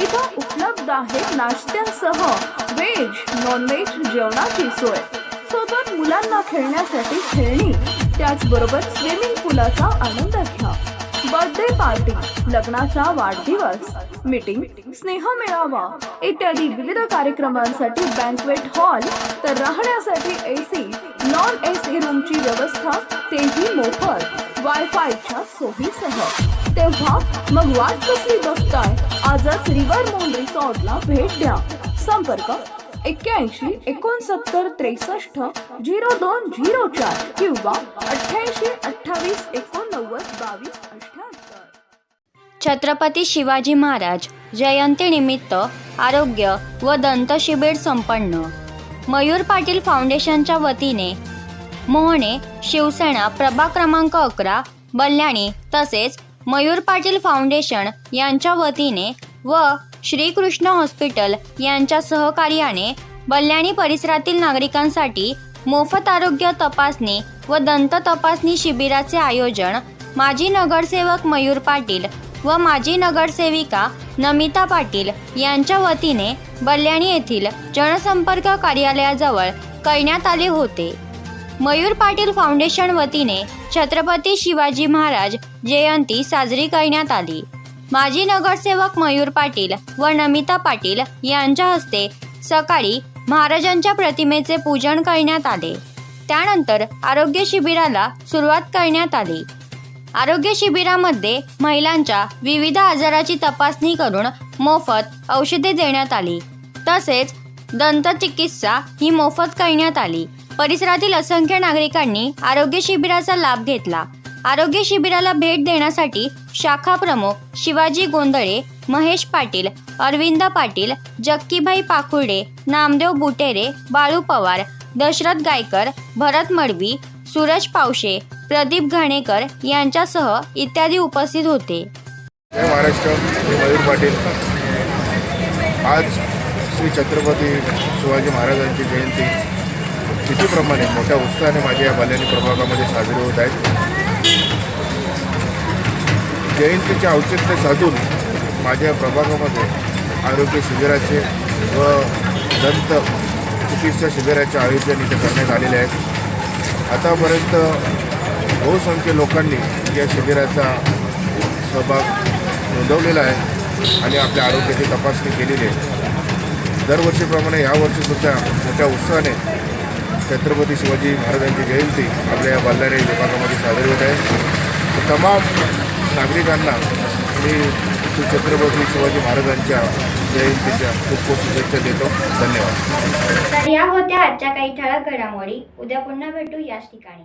इथं उपलब्ध आहे नाश्त्यासह व्हेज नॉनव्हेज जेवणाची सोय. सोबत मुलांना खेळण्यासाठी खेळणी त्याचबरोबर स्विमिंग पूलाचा आनंद घ्या. बर्थडे पार्टी लग्नाचा वाढदिवस मीटिंग स्नेह मेळावा इत्यादी विविध कार्यक्रमांसाठी बँकवेट हॉल तर राहण्यासाठी एसी नॉन एसी रूमची व्यवस्था तेही मोफत. वायफायच्या सोयीसह. तेव्हा मग वाट कसली बघताय? आजच रिव्हर मोन रिसॉर्टला भेट द्या. संपर्क एक्क्याऐंशी एकोणसत्तर त्रेसष्ट झिरो दोन झिरो चार किंवा अठ्ठ्याऐंशी अठ्ठावीस एकोणनव्वद बावीस अठ्ठ्याहत्तर छत्रपती शिवाजी महाराज जयंतीनिमित्त आरोग्य व दंत शिबिर संपन्न. मयूर पाटील फाउंडेशनच्या वतीने मोहणे शिवसेना प्रभाग क्रमांक अकरा बल्याणी तसेच मयूर पाटील फाउंडेशन यांच्या वतीने व श्रीकृष्ण हॉस्पिटल यांच्या सहकार्याने बल्याणी परिसरातील नागरिकांसाठी मोफत आरोग्य तपासणी व दंत तपासणी शिबिराचे आयोजन माजी नगरसेवक मयूर पाटील व माजी नगरसेविका नमिता पाटील यांच्या वतीने बल्याणी येथील जनसंपर्क कार्यालयाजवळ करण्यात आले होते. मयूर पाटील फाउंडेशन वतीने छत्रपती शिवाजी महाराज जयंती साजरी करण्यात आली. माजी नगरसेवक मयूर पाटील व नमिता पाटील यांच्या हस्ते सकाळी महाराजांच्या प्रतिमेचे पूजन करण्यात आले. त्यानंतर आरोग्य शिबिराला सुरुवात करण्यात आली. आरोग्य शिबिरामध्ये महिलांच्या विविध आजाराची तपासणी करून मोफत औषधे देण्यात आली. तसेच दंतचिकित्सा ही मोफत करण्यात आली. परिसरातील असंख्य नागरिकांनी आरोग्य शिबिराचा लाभ घेतला. आरोग्य शिबिराला भेट देण्यासाठी शाखा प्रमुख शिवाजी गोंधळे महेश पाटील अरविंद पाटील जक्कीभाई पाकुर्डे नामदेव बुटेरे बाळू पवार दशरथ गायकर भरत मडवी सूरज पावशे प्रदीप घाणेकर यांच्यासह इत्यादी उपस्थित होते. जय महाराष्ट्र मी मयूर पाटील. आज श्री छत्रपती शिवाजी महाराजांची जयंती. तिथीप्रमाणे मोठ्या उत्साहाने माझ्या या बाल्यानी प्रभागामध्ये साजरी होत आहे. जयंतीचे औचित्य साधून माझ्या प्रभागामध्ये आरोग्य शिबिराचे व दंत चिकित्सा शिबिराचे आयोजन इथे करण्यात आलेले आहे. आतापर्यंत बहुसंख्य लोकांनी या शिबिराचा सहभाग नोंदवलेला आहे आणि आपल्या आरोग्याची तपासणी केलेली आहे. दरवर्षीप्रमाणे यावर्षीसुद्धा मोठ्या उत्साहाने छत्रपती शिवाजी महाराजांची जयंती आपल्या या बल्लारी विभागामध्ये साजरी होत आहे. तमाम नागरिकांना मी श्री छत्रपती शिवाजी महाराजांच्या जयंतीच्या खूप खूप शुभेच्छा देतो. धन्यवाद. तर या होत्या आजच्या काही ठळक घडामोडी. उद्या पुन्हा भेटू याच ठिकाणी.